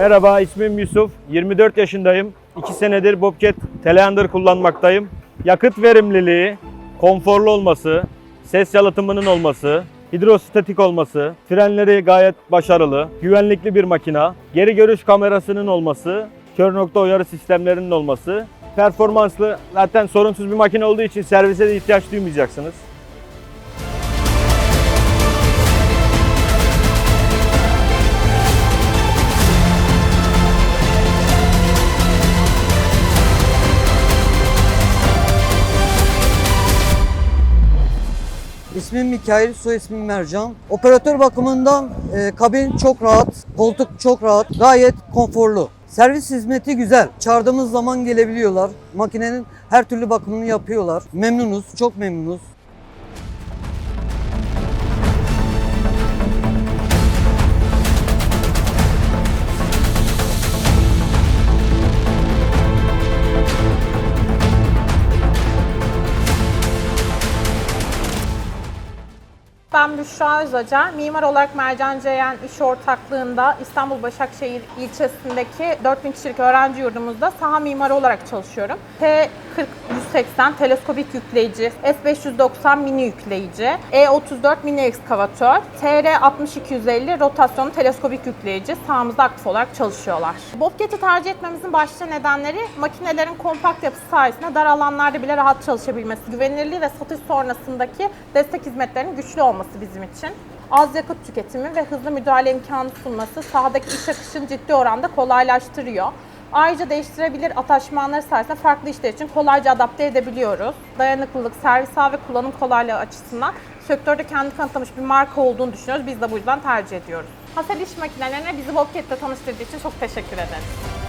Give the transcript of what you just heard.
Merhaba, ismim Yusuf. 24 yaşındayım. 2 senedir Bobcat Teleander kullanmaktayım. Yakıt verimliliği, konforlu olması, ses yalıtımının olması, hidrostatik olması, frenleri gayet başarılı, güvenlikli bir makina, geri görüş kamerasının olması, kör nokta uyarı sistemlerinin olması, performanslı, zaten sorunsuz bir makine olduğu için servise de ihtiyaç duymayacaksınız. İsmim Mikail, soy ismim Mercan. Operatör bakımından e, kabin çok rahat, koltuk çok rahat, gayet konforlu. Servis hizmeti güzel. Çağırdığımız zaman gelebiliyorlar. Makinenin her türlü bakımını yapıyorlar. Memnunuz, çok memnunuz. Ben Büşra Özacar. Mimar olarak Mercan Ceyen İş Ortaklığı'nda İstanbul Başakşehir ilçesindeki 4000 kişilik öğrenci yurdumuzda saha mimarı olarak çalışıyorum. T40-180 teleskopik yükleyici, S590 mini yükleyici, E34 mini ekskavatör, TR6250 rotasyonlu teleskopik yükleyici sahamızda aktif olarak çalışıyorlar. Bobcat'i tercih etmemizin başta nedenleri makinelerin kompakt yapısı sayesinde dar alanlarda bile rahat çalışabilmesi, güvenilirliği ve satış sonrasındaki destek hizmetlerinin güçlü olması bizim için. Az yakıt tüketimi ve hızlı müdahale imkanı sunması sahadaki iş akışını ciddi oranda kolaylaştırıyor. Ayrıca değiştirebilir ataşmanları sayesinde farklı işler için kolayca adapte edebiliyoruz. Dayanıklılık, servis ağ ve kullanım kolaylığı açısından sektörde kendi kanıtlamış bir marka olduğunu düşünüyoruz. Biz de bu yüzden tercih ediyoruz. Hasel İş Makinelerine bizi Bobcat'te tanıştırdığı için çok teşekkür ederiz.